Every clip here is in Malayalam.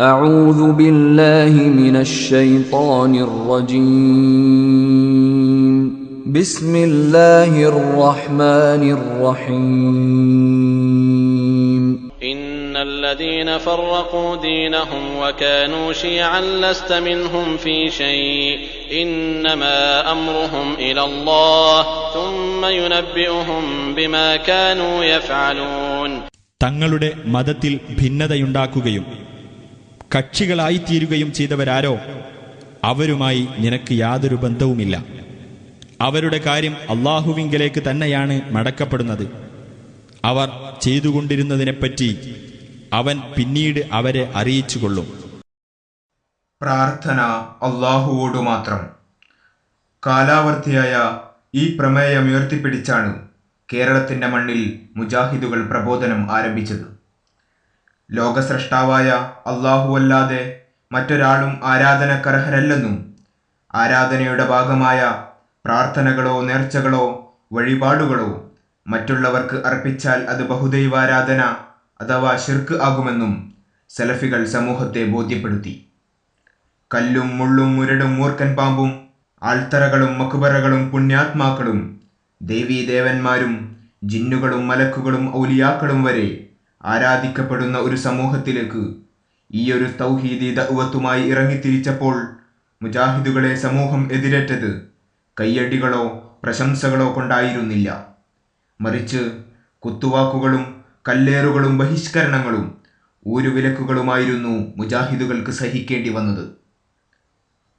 أعوذ بالله من الشيطان الرجيم بسم الله الرحمن الرحيم إن الذين فرقوا دينهم وكانوا شيعا لست منهم في شيء إنما أمرهم إلى الله ثم ينبئهم بما كانوا يفعلون തങ്ങളുടെ മതത്തിൽ ഭിന്നതയുണ്ടാക്കുകയും കക്ഷികളായിത്തീരുകയും ചെയ്തവരാരോ? അവരുമായി നിനക്ക് യാതൊരു ബന്ധവുമില്ല. അവരുടെ കാര്യം അള്ളാഹുവിങ്കലേക്ക് തന്നെയാണ് മടക്കപ്പെടുന്നത്. അവർ ചെയ്തുകൊണ്ടിരുന്നതിനെപ്പറ്റി അവൻ പിന്നീട് അവരെ അറിയിച്ചുകൊള്ളും. പ്രാർത്ഥന അള്ളാഹുവോടു മാത്രം. കാലാവർത്തിയായ ഈ പ്രമേയം ഉയർത്തിപ്പിടിച്ചാണ് കേരളത്തിന്റെ മണ്ണിൽ മുജാഹിദുകൾ പ്രബോധനം ആരംഭിച്ചത്. ലോകസ്രഷ്ടാവായ അള്ളാഹുവല്ലാതെ മറ്റൊരാളും ആരാധനക്കർഹരല്ലെന്നും ആരാധനയുടെ ഭാഗമായ പ്രാർത്ഥനകളോ നേർച്ചകളോ വഴിപാടുകളോ മറ്റുള്ളവർക്ക് അർപ്പിച്ചാൽ അത് ബഹുദൈവാരാധന അഥവാ ഷിർക്ക് ആകുമെന്നും സെലഫികൾ സമൂഹത്തെ ബോധ്യപ്പെടുത്തി. കല്ലും മുള്ളും മുരടും മൂർക്കൻ പാമ്പും ആൾത്തറകളും മക്കുബറകളും പുണ്യാത്മാക്കളും ദേവീദേവന്മാരും ജിന്നുകളും മലക്കുകളും ഔലിയാക്കളും വരെ ആരാധിക്കപ്പെടുന്ന ഒരു സമൂഹത്തിലേക്ക് ഈ ഒരു തൗഹീദി ദൗവത്തുമായി ഇറങ്ങിത്തിരിച്ചപ്പോൾ മുജാഹിദുകളെ സമൂഹം എതിരേറ്റത് കയ്യടികളോ പ്രശംസകളോ കൊണ്ടായിരുന്നില്ല. മറിച്ച് കുത്തുവാക്കുകളും കല്ലേറുകളും ബഹിഷ്കരണങ്ങളും ഊരുവിലക്കുകളുമായിരുന്നു മുജാഹിദുകൾക്ക് സഹിക്കേണ്ടി വന്നത്.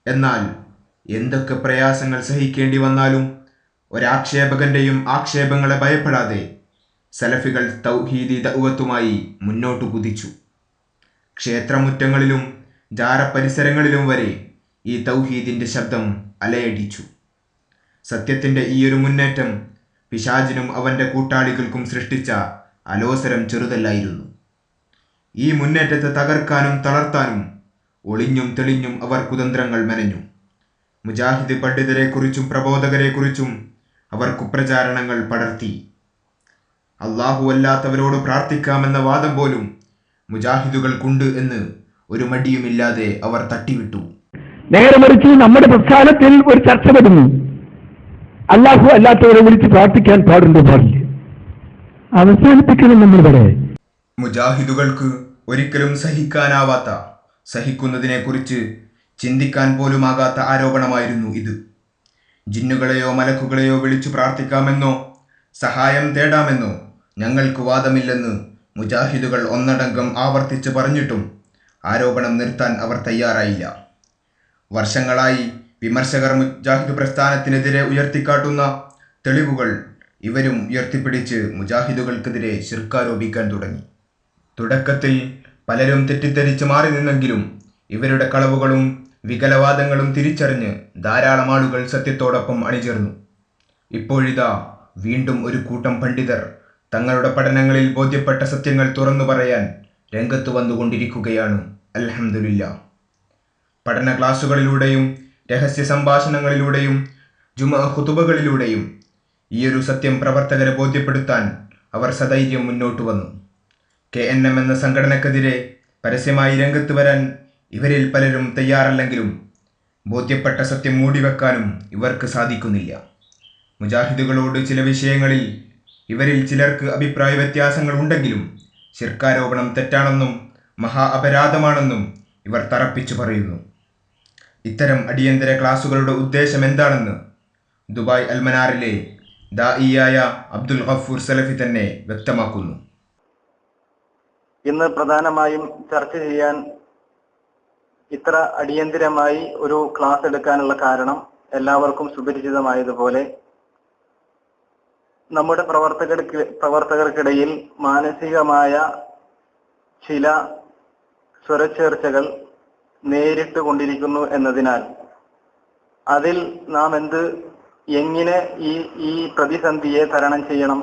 എന്നാൽ എന്തൊക്കെ പ്രയാസങ്ങൾ സഹിക്കേണ്ടി വന്നാലും ഒരാക്ഷേപകന്റെയും ആക്ഷേപങ്ങളെ ഭയപ്പെടാതെ സലഫികൾ തൗഹീദി ദൗവത്തുമായി മുന്നോട്ടു കുതിച്ചു. ക്ഷേത്രമുറ്റങ്ങളിലും ജാരപരിസരങ്ങളിലും വരെ ഈ തൗഹീദിന്റെ ശബ്ദം അലയടിച്ചു. സത്യത്തിന്റെ ഈയൊരു മുന്നേറ്റം പിശാചിനും അവന്റെ കൂട്ടാളികൾക്കും സൃഷ്ടിച്ച അലോസരം ചെറുതല്ലായിരുന്നു. ഈ മുന്നേറ്റത്തെ തകർക്കാനും തളർത്താനും ഒളിഞ്ഞും തെളിഞ്ഞും അവർ കുതന്ത്രങ്ങൾ മെനഞ്ഞു. മുജാഹിദ് പണ്ഡിതരെക്കുറിച്ചും പ്രബോധകരെക്കുറിച്ചും അവർ കുപ്രചാരണങ്ങൾ പടർത്തി. അള്ളാഹു അല്ലാത്തവരോട് പ്രാർത്ഥിക്കാമെന്ന വാദം പോലും മുജാഹിദുകൾക്കുണ്ട് എന്ന് ഒരു മടിയുമില്ലാതെ അവർ തട്ടിവിട്ടു. നേരെ മറിച്ച് നമ്മുടെ പ്രസ്ഥാനത്തിൽ ഒരു ചർച്ച വരുന്നു. അല്ലാഹു അല്ലാത്തവരെ വിളിച്ച് പ്രാർത്ഥിക്കാൻ പാടുണ്ടോ പാടില്ല. അവസാനിപ്പിക്കണം പറയാൻ മുജാഹിദുകൾക്ക് ഒരിക്കലും സഹിക്കാനാവാത്ത സഹിക്കുന്നതിനെ കുറിച്ച് ചിന്തിക്കാൻ പോലുമാകാത്ത ആരോപണമായിരുന്നു ഇത്. ജിന്നുകളെയോ മലക്കുകളെയോ വിളിച്ചു പ്രാർത്ഥിക്കാമെന്നോ സഹായം തേടാമെന്നോ ഞങ്ങൾക്ക് വാദമില്ലെന്ന് മുജാഹിദുകൾ ഒന്നടങ്കം ആവർത്തിച്ച് പറഞ്ഞിട്ടും ആരോപണം നിർത്താൻ അവർ തയ്യാറായില്ല. വർഷങ്ങളായി വിമർശകർ മുജാഹിദ് പ്രസ്ഥാനത്തിനെതിരെ ഉയർത്തിക്കാട്ടുന്ന തെളിവുകൾ ഇവരും ഉയർത്തിപ്പിടിച്ച് മുജാഹിദുകൾക്കെതിരെ ശിർക്കാരോപിക്കാൻ തുടങ്ങി. തുടക്കത്തിൽ പലരും തെറ്റിദ്ധരിച്ച് മാറി നിന്നെങ്കിലും ഇവരുടെ കളവുകളും വികലവാദങ്ങളും തിരിച്ചറിഞ്ഞ് ധാരാളം ആളുകൾ സത്യത്തോടൊപ്പം അണിചേർന്നു. ഇപ്പോഴിതാ വീണ്ടും ഒരു കൂട്ടം പണ്ഡിതർ തങ്ങളുടെ പഠനങ്ങളിൽ ബോധ്യപ്പെട്ട സത്യങ്ങൾ തുറന്നു പറയാൻ രംഗത്ത് വന്നുകൊണ്ടിരിക്കുകയാണ്. അലഹമില്ല പഠന ക്ലാസുകളിലൂടെയും രഹസ്യ സംഭാഷണങ്ങളിലൂടെയും ജുമ ഹുതുബകളിലൂടെയും ഈയൊരു സത്യം പ്രവർത്തകരെ ബോധ്യപ്പെടുത്താൻ അവർ സധൈര്യം മുന്നോട്ട് വന്നു. കെ എൻ എം എന്ന സംഘടനക്കെതിരെ പരസ്യമായി രംഗത്ത് വരാൻ ഇവരിൽ പലരും തയ്യാറല്ലെങ്കിലും ബോധ്യപ്പെട്ട സത്യം മൂടിവെക്കാനും ഇവർക്ക് സാധിക്കുന്നില്ല. മുജാഹിദുകളോട് ചില വിഷയങ്ങളിൽ ഇവരിൽ ചിലർക്ക് അഭിപ്രായ വ്യത്യാസങ്ങൾ ഉണ്ടെങ്കിലും ശിർക്കാരോപണം തെറ്റാണെന്നും മഹാ അപരാധമാണെന്നും ഇവർ തറപ്പിച്ചു പറയുന്നു. ഇത്തരം അടിയന്തര ക്ലാസുകളുടെ ഉദ്ദേശം എന്താണെന്ന് ദുബായ് അൽമനാറിലെ ദായിയായ അബ്ദുൽ ഗഫൂർ സലഫി തന്നെ വ്യക്തമാക്കുന്നു. ഇന്ന് പ്രധാനമായും ചർച്ച ചെയ്യാൻ ഇത്ര അടിയന്തിരമായി ഒരു ക്ലാസ് എടുക്കാനുള്ള കാരണം എല്ലാവർക്കും സുപരിചിതമായതുപോലെ നമ്മുടെ പ്രവർത്തകർക്ക് പ്രവർത്തകർക്കിടയിൽ മാനസികമായ ചില സ്വരച്ചേർച്ചകൾ നേരിട്ട് കൊണ്ടിരിക്കുന്നു എന്നതിനാൽ അതിൽ നാം എന്ത് എങ്ങനെ ഈ ഈ പ്രതിസന്ധിയെ തരണം ചെയ്യണം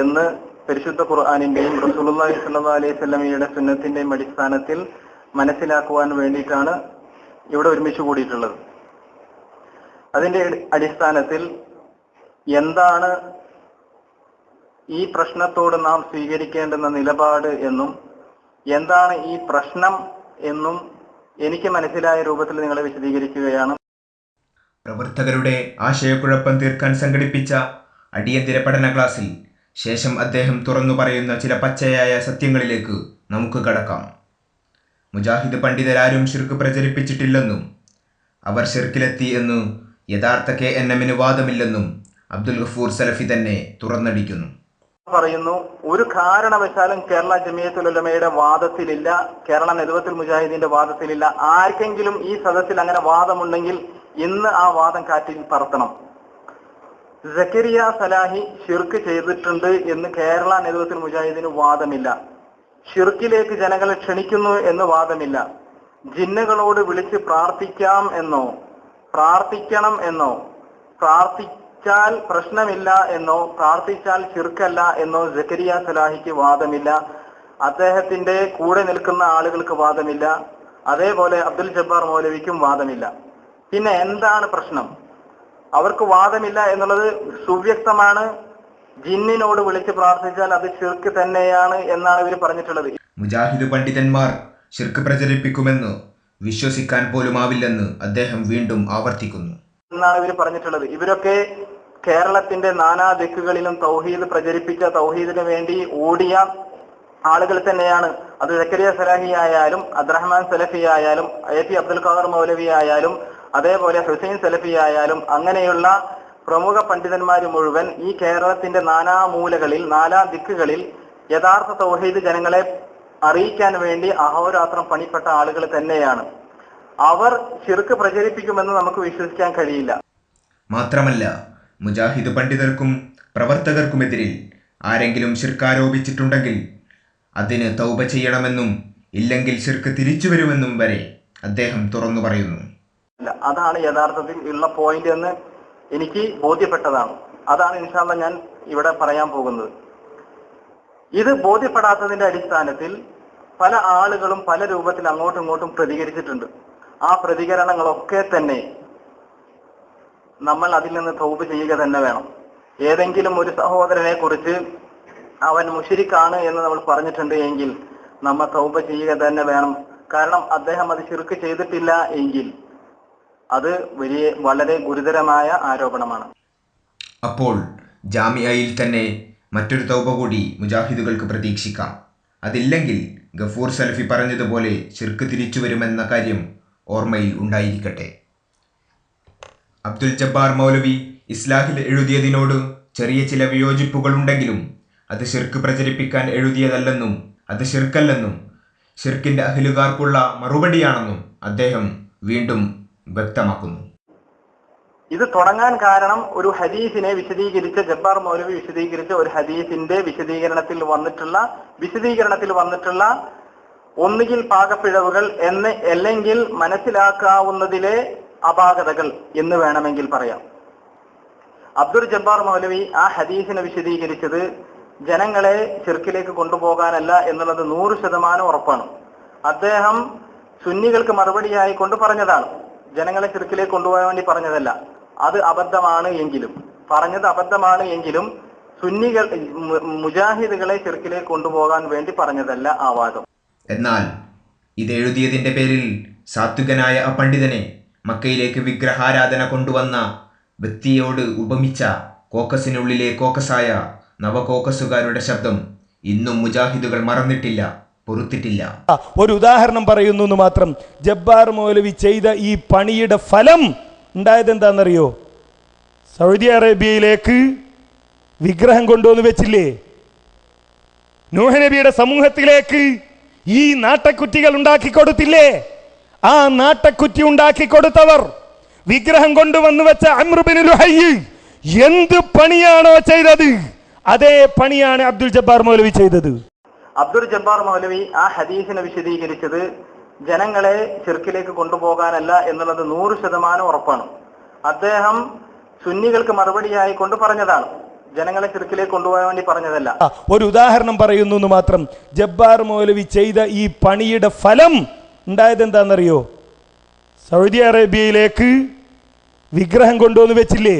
എന്ന് പരിശുദ്ധ ഖുർആാനിന്റെയും റസൂലുള്ളാഹി സ്വല്ലല്ലാഹു അലൈഹി സ്വലമിയുടെ സുന്നത്തിന്റെയും അടിസ്ഥാനത്തിൽ മനസ്സിലാക്കുവാൻ വേണ്ടിയിട്ടാണ് ഇവിടെ ഒരുമിച്ച് കൂടിയിട്ടുള്ളത്. അതിന്റെ അടിസ്ഥാനത്തിൽ എന്താണ് ഈ പ്രശ്നത്തോട് നാം സ്വീകരിക്കേണ്ടുന്ന നിലപാട് എന്നും എന്താണ് ഈ പ്രശ്നം എന്നും എനിക്ക് മനസ്സിലായ രൂപത്തിൽ നിങ്ങളെ വിശദീകരിക്കുകയാണ്. പ്രവർത്തകരുടെ ആശയക്കുഴപ്പം തീർക്കാൻ സംഘടിപ്പിച്ച അടിയന്തര പഠന ക്ലാസ്സിൽ ശേഷം അദ്ദേഹം തുറന്നു പറയുന്ന ചില പച്ചയായ സത്യങ്ങളിലേക്ക് നമുക്ക് കടക്കാം. മുജാഹിദ് പണ്ഡിതരാരും ഷിർക്ക് പ്രചരിപ്പിച്ചിട്ടില്ലെന്നും അവർ ഷിർക്കിലെത്തി എന്ന് യഥാർത്ഥ കെ എൻ എമ്മിന് വാദമില്ലെന്നും അബ്ദുൽ ഗഫൂർ സലഫി തന്നെ തുറന്നടിക്കുന്നു. പറയുന്നു ഒരു കാരണവശാലും കേരള ജമിയത്തുലമയുടെ വാദത്തിലില്ല കേരള നെതുവത്തിൽ മുജാഹിദീന്റെ വാദത്തിലില്ല. ആർക്കെങ്കിലും ഈ സദസ്സിൽ അങ്ങനെ വാദമുണ്ടെങ്കിൽ ഇന്ന് ആ വാദം കാറ്റിൽ പറത്തണം. സക്കരിയ സലാഹി ഷിർക്ക് ചെയ്തിട്ടുണ്ട് എന്ന് കേരള നെതുവത്തിൽ മുജാഹിദിന് വാദമില്ല. ഷിർക്കിലേക്ക് ജനങ്ങളെ ക്ഷണിക്കുന്നു എന്ന് വാദമില്ല. ജിന്നുകളോട് വിളിച്ച് പ്രാർത്ഥിക്കാം എന്നോ പ്രാർത്ഥിക്കണം എന്നോ പ്രാർത്ഥിച്ചാൽ പ്രശ്നമില്ല എന്നോ പ്രാർത്ഥിച്ചാൽ ചിർക്കല്ല എന്നോ ജക്കരിയ സലാഹിക്ക് വാദമില്ല. അദ്ദേഹത്തിന്റെ കൂടെ നിൽക്കുന്ന ആളുകൾക്ക് വാദമില്ല. അതേപോലെ അബ്ദുൽ ജബ്ബാർ മൗലവിക്കും വാദമില്ല. പിന്നെ എന്താണ് പ്രശ്നം? അവർക്ക് വാദമില്ല എന്നുള്ളത് സുവ്യക്തമാണ്. ജിന്നിനോട് വിളിച്ച് പ്രാർത്ഥിച്ചാൽ അത് ഷിർക്ക് തന്നെയാണ് എന്നാണ് ഇവർ പറഞ്ഞിട്ടുള്ളത്. മുജാഹിദ് പണ്ഡിതന്മാർ ഷിർക്ക് പ്രചരിപ്പിക്കുമെന്ന് വിശ്വസിക്കാൻ പോലുമാവില്ലെന്ന് അദ്ദേഹം വീണ്ടും ആവർത്തിക്കുന്നു. എന്നാണ് ഇവർ പറഞ്ഞിട്ടുള്ളത്. ഇവരൊക്കെ കേരളത്തിന്റെ നാനാ ദിക്കുകളിലും തൗഹീദ് പ്രചരിപ്പിച്ച തൗഹീദിന് വേണ്ടി ഓടിയ ആളുകൾ തന്നെയാണ്. അത് സക്കരിയ സലാഹി ആയാലും അബ്ദുറഹ്മാൻ സലഫി ആയാലും എ പി അബ്ദുൽ ഖാദർ മൗലവി ആയാലും അതേപോലെ ഹുസൈൻ സലഫി ആയാലും അങ്ങനെയുള്ള പ്രമുഖ പണ്ഡിതന്മാർ മുഴുവൻ ഈ കേരളത്തിന്റെ നാനാ മൂലകളിൽ നാലാ ദിക്കുകളിൽ യഥാർത്ഥ തൗഹീദ് ജനങ്ങളെ അറിയിക്കാൻ വേണ്ടി അഹോരാത്രം പണിപ്പെട്ട ആളുകൾ തന്നെയാണ്. അവർ ചെറുക്ക് പ്രചരിപ്പിക്കുമെന്ന് നമുക്ക് വിശ്വസിക്കാൻ കഴിയില്ല. മാത്രമല്ല മുജാഹിദ് പണ്ഡിതർക്കും പ്രവർത്തകർക്കുമെതിരിൽ ആരെങ്കിലും ഷിർക്ക് ആരോപിച്ചിട്ടുണ്ടെങ്കിൽ അതിന് തൗബ ചെയ്യണമെന്നും ഇല്ലെങ്കിൽ ശിർക്ക് തിരിച്ചു വരുമെന്നും വരെ അദ്ദേഹം തുറന്നു പറയുന്നു. അതാണ് യഥാർത്ഥത്തിൽ ഉള്ള പോയിന്റ് എന്ന് എനിക്ക് ബോധ്യപ്പെട്ടതാണ്. അതാണ് ഇൻഷാല്ല ഞാൻ ഇവിടെ പറയാൻ പോകുന്നത്. ഇത് ബോധ്യപ്പെടാത്തതിന്റെ അടിസ്ഥാനത്തിൽ പല ആളുകളും പല രൂപത്തിൽ അങ്ങോട്ടും ഇങ്ങോട്ടും പ്രതികരിച്ചിട്ടുണ്ട്. ആ പ്രതികരണങ്ങളൊക്കെ തന്നെ നമ്മൾ അതിൽ നിന്ന് തൗബ് ചെയ്യുക തന്നെ വേണം. ഏതെങ്കിലും ഒരു സഹോദരനെ കുറിച്ച് അവൻ മുഷിരിക്കാണ് എന്ന് നമ്മൾ പറഞ്ഞിട്ടുണ്ട് എങ്കിൽ നമ്മൾ തൗബ ചെയ്യുക തന്നെ വേണം. കാരണം അദ്ദേഹം അത് ശിർക്ക് ചെയ്തിട്ടില്ല എങ്കിൽ അത് വലിയ വളരെ ഗുരുതരമായ ആരോപണമാണ്. അപ്പോൾ ജാമിയയിൽ തന്നെ മറ്റൊരു തൗബ കൂടി മുജാഹിദുകൾക്ക് പ്രതീക്ഷിക്കാം. അതില്ലെങ്കിൽ ഗഫൂർ സലഫി പറഞ്ഞതുപോലെ ശിർക്ക് തിരിച്ചു വരുമെന്ന കാര്യം ഓർമ്മയിൽ ഉണ്ടായിരിക്കട്ടെ. അബ്ദുൽ ജബ്ബാർ മൗലവി ഇസ്ലാഹിൽ എഴുതിയതിനോട് ചെറിയ ചില വിയോജിപ്പുകളുണ്ടെങ്കിലും അത് ഷിർക്ക് പ്രചരിപ്പിക്കാൻ എഴുതിയതല്ലെന്നും അത് ഷിർക്കല്ലെന്നും ഷിർക്കിന്റെ അഹിലുകാർക്കുള്ള മറുപടിയാണെന്നും അദ്ദേഹം വീണ്ടും വ്യക്തമാക്കുന്നു. ഇത് തുടങ്ങാൻ കാരണം ഒരു ഹദീസിനെ വിശദീകരിച്ച ജബ്ബാർ മൗലവി വിശദീകരിച്ച ഒരു ഹദീസിന്റെ വിശദീകരണത്തിൽ വന്നിട്ടുള്ള വിശദീകരണത്തിൽ വന്നിട്ടുള്ള ഒന്നുകിൽ പാകപ്പിഴവുകൾ എന്ന് അല്ലെങ്കിൽ മനസ്സിലാക്കാവുന്നതിലെ അപാകതകൾ എന്ന് വേണമെങ്കിൽ പറയാം. അബ്ദുൽ ജബ്ബാർ മൗലവി ആ ഹദീസിനെ വിശദീകരിച്ചത് ജനങ്ങളെ ചെറുക്കിലേക്ക് കൊണ്ടുപോകാനല്ല എന്നുള്ളത് നൂറ് ശതമാനം ഉറപ്പാണ്. അദ്ദേഹം സുന്നികൾക്ക് മറുപടിയായി കൊണ്ട് പറഞ്ഞതാണ്. ജനങ്ങളെ ചെറുക്കിലേക്ക് കൊണ്ടുപോകാൻ വേണ്ടി പറഞ്ഞതല്ല. അത് അബദ്ധമാണ് എങ്കിലും. പറഞ്ഞത് അബദ്ധമാണ് എങ്കിലും സുന്നികൾ മുജാഹിദുകളെ ചെറുക്കിലേക്ക് കൊണ്ടുപോകാൻ വേണ്ടി പറഞ്ഞതല്ല ആ വാദം. എന്നാൽ ഇത് എഴുതിയതിന്റെ പേരിൽ സാത്വികനായ ആ പണ്ഡിതനെ മക്കയിലേക്ക് വിഗ്രഹാരാധന കൊണ്ടുവന്ന വ്യക്തിയോട് ഉപമിച്ച കോക്കസിനുള്ളിലെ കോക്കസായ നവകോക്കസുകാരുടെ ശബ്ദം ഇന്നും മുജാഹിദുകൾ മറന്നിട്ടില്ല പൊറുത്തിട്ടില്ല. ഒരു ഉദാഹരണം പറയുന്നു എന്ന് മാത്രം ജബ്ബാർ മൗലവി ചെയ്ത ഈ പണിയുടെ ഫലം ഉണ്ടായത് എന്താണെന്നറിയോ? സൗദി അറേബ്യയിലേക്ക് വിഗ്രഹം കൊണ്ടുവന്ന് വെച്ചില്ലേ? നൂഹനബിയുടെ സമൂഹത്തിലേക്ക് ഈ നാട്ടക്കുറ്റികൾ ഉണ്ടാക്കി കൊടുത്തില്ലേ? ആ നാട്ടക്കുറ്റി ഉണ്ടാക്കി കൊടുത്തവർ വിഗ്രഹം കൊണ്ടുവന്ന് വെച്ച അമ്രുബിന് ലുഹയ്യ് എന്ത് പണിയാണോ ചെയ്തത്? അതേ പണിയാണ് അബ്ദുൽ ജബ്ബാർ മൗലവി ചെയ്തത്. അബ്ദുൽ ജബ്ബാർ മൗലവി ആ ഹദീസിനെ വിശദീകരിച്ചത് ജനങ്ങളെ ചെറുക്കിലേക്ക് കൊണ്ടുപോകാനല്ല എന്നുള്ളത് നൂറ് ശതമാനം ഉറപ്പാണ്. അദ്ദേഹം സുന്നികൾക്ക് മറുപടിയായി കൊണ്ട് പറഞ്ഞതാണ്. ജനങ്ങളെ ചെറുക്കിലേക്ക് കൊണ്ടുപോകാൻ വേണ്ടി പറഞ്ഞതല്ല. ഒരു ഉദാഹരണം പറയുന്നു മാത്രം. ജബ്ബാർ മൗലവി ചെയ്ത ഈ പണിയുടെ ഫലം ഉണ്ടായത് എന്താണെന്നറിയോ? സൗദി അറേബ്യയിലേക്ക് വിഗ്രഹം കൊണ്ടുവന്ന് വെച്ചില്ലേ?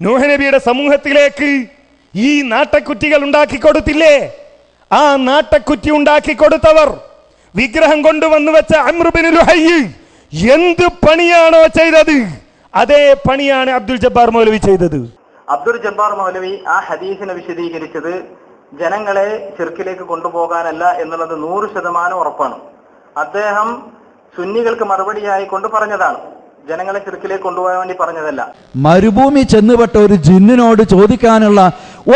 നൂഹനബിയുടെ സമൂഹത്തിലേക്ക് ഈ നാട്ടക്കുറ്റികൾ ഉണ്ടാക്കി കൊടുത്തില്ലേ? ആ നാട്ടക്കുറ്റി ഉണ്ടാക്കി കൊടുത്തവർ വിഗ്രഹം കൊണ്ടുവന്നു വെച്ച അമ്രുബിന് ലുഹയ്യ് എന്ത് പണിയാണോ ചെയ്തത്? അതേ പണിയാണ് അബ്ദുൽ ജബ്ബാർ മൗലവി ചെയ്തത്. അബ്ദുൽ ജബ്ബാർ മൗലവി ആ ഹദീസിനെ വിശദീകരിച്ചത് ജനങ്ങളെ ചെറുക്കിലേക്ക് കൊണ്ടുപോകാനല്ല എന്നുള്ളത് നൂറ് ശതമാനം ഉറപ്പാണ്. അദ്ദേഹം സുന്നികൾക്ക് മറുപടിയായി കൊണ്ട് പറഞ്ഞതാണ്. ജനങ്ങളെ ചെറുക്കിലേക്ക് കൊണ്ടുപോകാൻ വേണ്ടി പറഞ്ഞതല്ല. മരുഭൂമി ചെന്നുപെട്ട ഒരു ജിന്നിനോട് ചോദിക്കാനുള്ള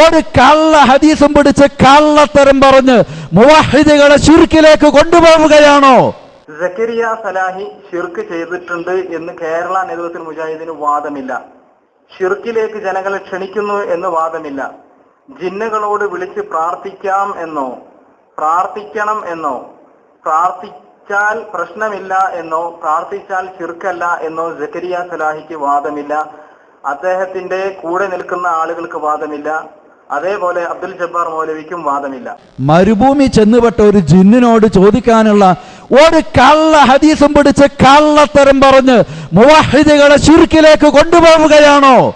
ഒരു കള്ള ഹദീസും പിടിച്ച് കള്ളത്തരം പറഞ്ഞ് മുവാഹിദികളെ ചുരുക്കിലേക്ക് കൊണ്ടുപോവുകയാണോ? സക്കരിയ സലാഹി ഷിർക്ക് ചെയ്തിട്ടുണ്ട് എന്ന് കേരള നേതൃത്വത്തിൽ മുജാഹിദിന് വാദമില്ല. ഷിർക്കിലേക്ക് ജനങ്ങളെ ക്ഷണിക്കുന്നു എന്ന് വാദമില്ല. ജിന്നുകളോട് വിളിച്ച് പ്രാർത്ഥിക്കാം എന്നോ? പ്രാർത്ഥിക്കണം എന്നോ? പ്രാർത്ഥിച്ചാൽ പ്രശ്നമില്ല എന്നോ? പ്രാർത്ഥിച്ചാൽ ചെറുക്കല്ല എന്നോ? ജക്കരിയ സലാഹിക്ക് വാദമില്ല. അദ്ദേഹത്തിന്റെ കൂടെ നിൽക്കുന്ന ആളുകൾക്ക് വാദമില്ല. അതേപോലെ അബ്ദുൽ ജബ്ബാർ മൗലവിക്കും വാദമില്ല. മരുഭൂമി ചെന്നുപെട്ട ഒരു ജിന്നിനോട് ചോദിക്കാനുള്ള ഒരു കള്ള ഹദീസും പിടിച്ച് കള്ളത്തരം പറഞ്ഞ് മുവാഹിദികളെ ചുരുക്കിലേക്ക് കൊണ്ടുപോവുകയാണോ?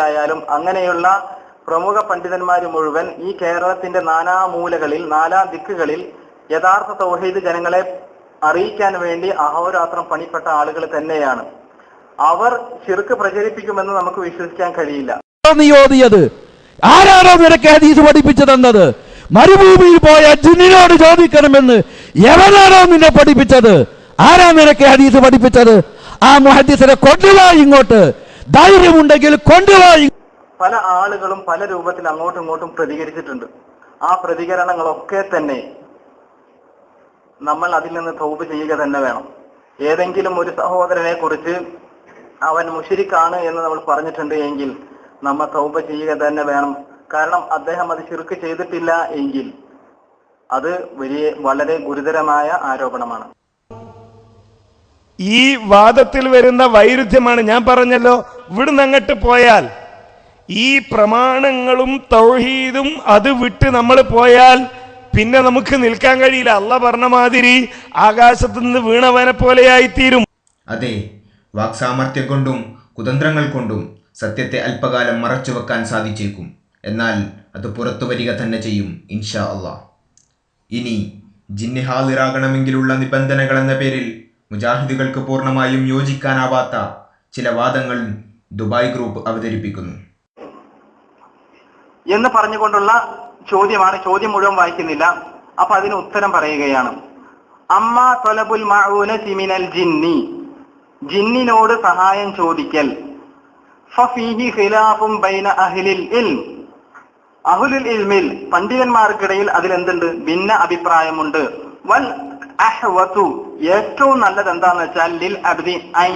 ആയാലും അങ്ങനെയുള്ള പ്രമുഖ പണ്ഡിതന്മാർ മുഴുവൻ ഈ കേരളത്തിന്റെ നാനാ മൂലകളിൽ നാനാ ദിക്കുകളിൽ യഥാർത്ഥ തൗഹീദ് ജനങ്ങളെ അറിയിക്കാൻ വേണ്ടി അഹോരാത്രം പണിപ്പെട്ട ആളുകൾ തന്നെയാണ്. അവർ ശിർക്ക് പ്രചരിപ്പിക്കുമെന്ന് നമുക്ക് വിശ്വസിക്കാൻ കഴിയില്ല. ആരാണോ നിനക്ക് ഹദീസ് പഠിപ്പിച്ചു തന്നത് മരുഭൂമിയിൽ പോയ ജിന്നിനോട് ചോദിക്കണമെന്ന് എവനാണോ നിന്നെ പഠിപ്പിച്ചത്? ആരാ നിനക്ക് ഹദീസ് പഠിപ്പിച്ചത്? ആ മുഹദ്ദീസിനെ കൊണ്ടുവാ ഇങ്ങോട്ട്. ധൈര്യമുണ്ടെങ്കിൽ കൊണ്ടുവാ പല ആളുകളും പല രൂപത്തിൽ അങ്ങോട്ടും ഇങ്ങോട്ടും പ്രതികരിച്ചിട്ടുണ്ട്. ആ പ്രതികരണങ്ങളൊക്കെ തന്നെ നമ്മൾ അതിൽ നിന്ന് തൗപ് ചെയ്യുക തന്നെ വേണം. ഏതെങ്കിലും ഒരു സഹോദരനെ കുറിച്ച് അവൻ മുഷിരിക്കാണ് എന്ന് നമ്മൾ പറഞ്ഞിട്ടുണ്ട് എങ്കിൽ നമ്മൾ തൗബ ചെയ്യുക തന്നെ വേണം. കാരണം അദ്ദേഹം അത് ശിർക്ക് ചെയ്തിട്ടില്ല എങ്കിൽ അത് വലിയ വളരെ ഗുരുതരമായ ആരോപണമാണ്. ഈ വാദത്തിൽ വരുന്ന വൈരുദ്ധ്യമാണ് ഞാൻ പറഞ്ഞല്ലോ. ഇവിടുന്ന് അങ്ങോട്ട് പോയാൽ ഈ പ്രമാണങ്ങളും തൗഹീദും അത് വിട്ട് നമ്മൾ പോയാൽ പിന്നെ നമുക്ക് നിൽക്കാൻ കഴിയില്ല. അല്ല പറഞ്ഞ മാതിരി ആകാശത്തു നിന്ന് വീണവനെ പോലെയായിത്തീരും. അതെ വാക്സാമർത്ഥ്യം കൊണ്ടും കുതന്ത്രങ്ങൾ കൊണ്ടും സത്യത്തെ അല്പകാലം മറച്ചു വെക്കാൻ സാധിച്ചേക്കും. എന്നാൽ അത് പുറത്തു വരിക തന്നെ ചെയ്യും ഇൻഷാ അള്ളാ. ഇനി ജിന്നി ഹാളിറാകണമെങ്കിലുള്ള നിബന്ധനകൾ എന്ന പേരിൽ മുജാഹിദുകൾക്ക് പൂർണമായും യോജിക്കാനാവാത്ത ചില വാദങ്ങൾ ദുബായ് ഗ്രൂപ്പ് അവതരിപ്പിക്കുന്നു. എന്ന് പറഞ്ഞുകൊണ്ടുള്ള ചോദ്യമാണ്. ചോദ്യം മുഴുവൻ വായിക്കുന്നില്ല. അപ്പൊ അതിന് ഉത്തരം പറയുകയാണ്. അമ്മ തൊലബുൽ മാവൂന സിമിനൽ ജിന്നി. ജിന്നിനോട് സഹായം ചോദിക്കൽ. ഫഫീഹി ഖിലാഫും ബൈന അഹ്ലിൽ ഇൽം. അഹുലുൽ ഇൽമിൽ പണ്ഡിതന്മാർക്കിടയിൽ അതിലെന്തുണ്ട്? ഭിന്ന അഭിപ്രായമുണ്ട്. വൽ അഹ്വതു. ഏറ്റവും നല്ലത് എന്താന്ന് വെച്ചാൽ ലിൽ അബ്ദി ഐ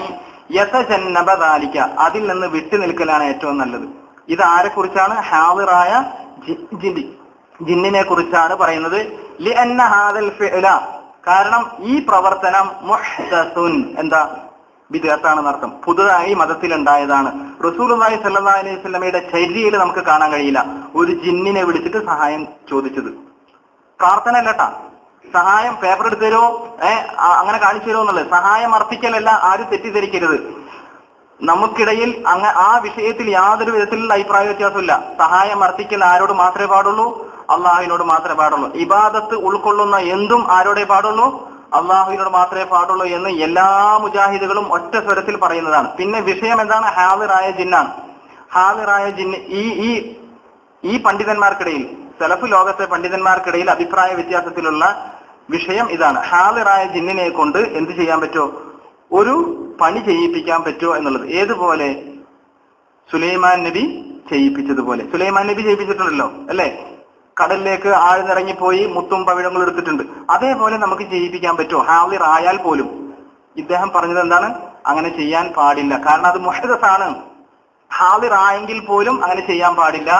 യതജന്നബ ദാലിക അതിൽ നിന്ന് വിട്ടു നിൽക്കലാണ് ഏറ്റവും നല്ലത്. ഇത് ആരെ കുറിച്ചാണ് ഹാദിറായ ജിന്നി ജിന്നിനെ കുറിച്ചാണ് പറയുന്നത്? ഹാദൽ കാരണം ഈ പ്രവർത്തനം മുഹ്തസുൻ എന്താ വിദേഹത്താണെന്ന് അർത്ഥം. പുതുതായി മതത്തിൽ ഉണ്ടായതാണ് റസൂലുള്ളാഹി സല്ലല്ലാഹു അലൈഹി സ്വലമയുടെ ചര്യയിൽ നമുക്ക് കാണാൻ കഴിയില്ല. ഒരു ജിന്നിനെ വിളിച്ചിട്ട് സഹായം ചോദിച്ചത്. പ്രാർത്ഥന അല്ലട്ട സഹായം പേപ്പർ എടുത്തു തരുമോ ഏഹ് അങ്ങനെ കാണിച്ചു തരുമോ എന്നുള്ളത്. സഹായം അർപ്പിക്കലല്ല ആരും തെറ്റിദ്ധരിക്കരുത്. നമുക്കിടയിൽ അങ്ങ ആ വിഷയത്തിൽ യാതൊരു വിധത്തിലുള്ള അഭിപ്രായ വ്യത്യാസമില്ല. സഹായം അർത്ഥിക്കുന്ന ആരോട് മാത്രമേ പാടുള്ളൂ അള്ളാഹുവിനോട് മാത്രമേ പാടുള്ളൂ. ഇബാദത്ത് ഉൾക്കൊള്ളുന്ന എന്തും ആരോടെ പാടുള്ളൂ? അള്ളാഹുവിനോട് മാത്രമേ പാടുള്ളൂ എന്ന് എല്ലാ മുജാഹിദുകളും ഒറ്റ സ്വരത്തിൽ പറയുന്നതാണ്. പിന്നെ വിഷയം എന്താണ്? ഹാദിറായ ജിന്നാണ്. ഹാദിറായ ജിന്ന് ഈ ഈ ഈ പണ്ഡിതന്മാർക്കിടയിൽ സെലഫ് ലോകത്തെ പണ്ഡിതന്മാർക്കിടയിൽ അഭിപ്രായ വ്യത്യാസത്തിലുള്ള വിഷയം ഇതാണ്. ഹാദിറായ ജിന്നിനെ കൊണ്ട് എന്ത് ചെയ്യാൻ പറ്റുമോ ഒരു പണി ചെയ്യിപ്പിക്കാൻ പറ്റുമോ എന്നുള്ളത്. ഏതുപോലെ സുലൈമാൻ നബി ചെയ്യിപ്പിച്ചതുപോലെ. സുലൈമാൻ നബി ചെയ്യിപ്പിച്ചിട്ടുണ്ടല്ലോ അല്ലെ? കടലിലേക്ക് ആഴ്ന്നിറങ്ങിപ്പോയി മുത്തും പവിഴങ്ങളും എടുത്തിട്ടുണ്ട്. അതേപോലെ നമുക്ക് ചെയ്യിപ്പിക്കാൻ പറ്റുമോ? ഹാവിർ ആയാൽ പോലും. ഇദ്ദേഹം പറഞ്ഞത് എന്താണ്? അങ്ങനെ ചെയ്യാൻ പാടില്ല. കാരണം അത് മുഹദസാണ് ഹാവിർ ആയെങ്കിൽ പോലും അങ്ങനെ ചെയ്യാൻ പാടില്ല.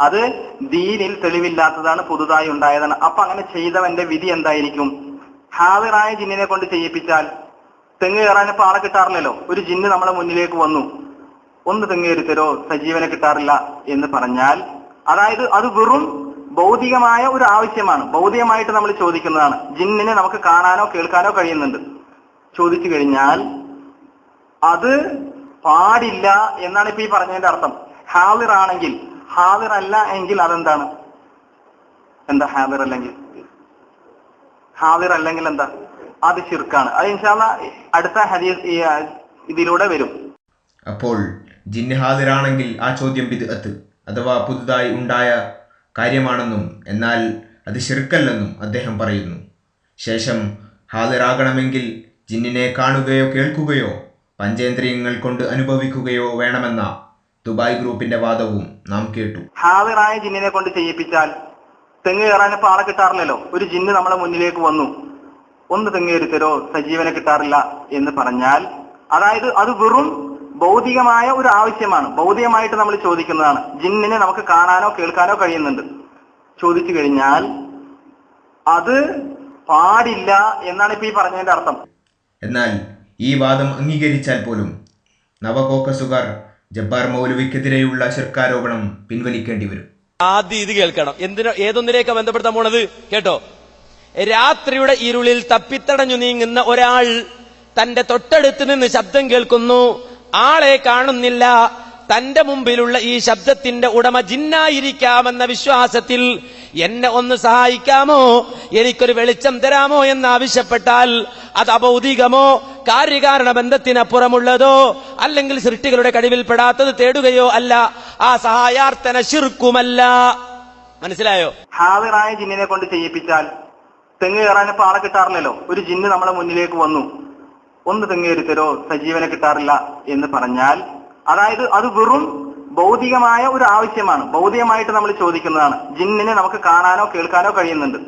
അത് ദീനിൽ തെളിവില്ലാത്തതാണ് പുതുതായി ഉണ്ടായതാണ്. അപ്പൊ അങ്ങനെ ചെയ്തവന്റെ വിധി എന്തായിരിക്കും? ഹാവിറായ ജിന്നിനെ കൊണ്ട് ചെയ്യിപ്പിച്ചാൽ തെങ്ങ് കയറാനിപ്പോ ആളെ കിട്ടാറില്ലല്ലോ. ഒരു ജിന്ന് നമ്മുടെ മുന്നിലേക്ക് വന്നു. ഒന്ന് തെങ്ങ് കയറിത്തരോ തരോ സജീവനെ കിട്ടാറില്ല എന്ന് പറഞ്ഞാൽ അതായത് അത് വെറും ഭൗതികമായ ഒരു ആവശ്യമാണ്. ഭൗതികമായിട്ട് നമ്മൾ ചോദിക്കുന്നതാണ്. ജിന്നിനെ നമുക്ക് കാണാനോ കേൾക്കാനോ കഴിയുന്നുണ്ട്. ചോദിച്ചു കഴിഞ്ഞാൽ അത് പാടില്ല എന്നാണ് ഇപ്പൊ ഈ പറഞ്ഞതിന്റെ അർത്ഥം. ഹാവിർ ആണെങ്കിൽ ഹാവിർ അല്ല എങ്കിൽ അതെന്താണ്? എന്താ ഹാവിർ അല്ലെങ്കിൽ? ഹാവിർ അല്ലെങ്കിൽ എന്താ? അത് ഷിർക്കാണ് അത് ഇൻഷാല്ല അടുത്ത ഹദീസ് ഇതിലൂടെ വരും. അപ്പോൾ ജിന്ന് ഹാജരാണെങ്കിൽ ആ ചോദ്യം ബിദ്അത്ത് അഥവാ പുതുതായി ഉണ്ടായ കാര്യമാണെന്നും എന്നാൽ അത് ശിർക്കല്ലെന്നും അദ്ദേഹം പറയുന്നു. ശേഷം ഹാജരാകണമെങ്കിൽ ജിന്നിനെ കാണുകയോ കേൾക്കുകയോ പഞ്ചേന്ദ്രിയങ്ങൾ കൊണ്ട് അനുഭവിക്കുകയോ വേണമെന്ന ദുബായ് ഗ്രൂപ്പിന്റെ വാദവും നാം കേട്ടു. ഹാജറായ ജിന്നിനെ കൊണ്ട് ചെയ്യിപ്പിച്ചാൽ തെങ്ങ് കയറാൻ പാറ ആളെ കിട്ടാറില്ലല്ലോ. ഒരു ജിന്ന് നമ്മുടെ മുന്നിലേക്ക് വന്നു. ഒന്ന് തെങ്ങ് കയറി തരോ സജീവനെ കിട്ടാറില്ല എന്ന് പറഞ്ഞാൽ അതായത് അത് വെറും ഭൗതികമായ ഒരു ആവശ്യമാണ്. ഭൗതികമായിട്ട് നമ്മൾ ചോദിക്കുന്നതാണ്. ജിന്നിനെ നമുക്ക് കാണാനോ കേൾക്കാനോ കഴിയുന്നുണ്ട്. ചോദിച്ചു കഴിഞ്ഞാൽ അത് പാടില്ല എന്നാണ് ഇപ്പൊ ഈ പറഞ്ഞതിന്റെ അർത്ഥം. എന്നാൽ ഈ വാദം അംഗീകരിച്ചാൽ പോലും നവകോക്കസുകാർ ജബ്ബാർ മൗലവിക്കെതിരെയുള്ള ശിർക്കാരോപണം പിൻവലിക്കേണ്ടി വരും. ആദ്യം ഇത് കേൾക്കണം. എന്തിനോ ഏതൊന്നിലേക്ക് ബന്ധപ്പെടുത്താൻ പോണത്? കേട്ടോ. രാത്രിയുടെ ഇരുളിൽ തപ്പിത്തടഞ്ഞു നീങ്ങുന്ന ഒരാൾ തന്റെ തൊട്ടടുത്ത് നിന്ന് ശബ്ദം കേൾക്കുന്നു. ആളെ കാണുന്നില്ല. തന്റെ മുമ്പിലുള്ള ഈ ശബ്ദത്തിന്റെ ഉടമ ജിന്നായിരിക്കാമെന്ന വിശ്വാസത്തിൽ എന്നെ ഒന്ന് സഹായിക്കാമോ? എനിക്കൊരു വെളിച്ചം തരാമോ എന്ന് ആവശ്യപ്പെട്ടാൽ അത് അഭൗതികമോ കാര്യകാരണ ബന്ധത്തിനപ്പുറമുള്ളതോ അല്ലെങ്കിൽ സൃഷ്ടികളുടെ കഴിവിൽപ്പെടാത്തത് തേടുകയോ അല്ല. ആ സഹായാർത്ഥന ശിർക്കുമല്ല. മനസ്സിലായോ? ഹാവിറായ ജിന്നിനെ കൊണ്ട് ചെയ്യിപ്പിച്ചാൽ തെങ്ങ് കയറാൻ ഇപ്പൊ ആളെ കിട്ടാറില്ലല്ലോ. ഒരു ജിന്ന് നമ്മളെ മുന്നിലേക്ക് വന്നു. ഒന്ന് തെങ്ങ് കയറിത്തരോ തരോ സജീവനെ കിട്ടാറില്ല എന്ന് പറഞ്ഞാൽ അതായത് അത് വെറും ഭൗതികമായ ഒരു ആവശ്യമാണ്. ഭൗതികമായിട്ട് നമ്മൾ ചോദിക്കുന്നതാണ്. ജിന്നിനെ നമുക്ക് കാണാനോ കേൾക്കാനോ കഴിയുന്നുണ്ട്.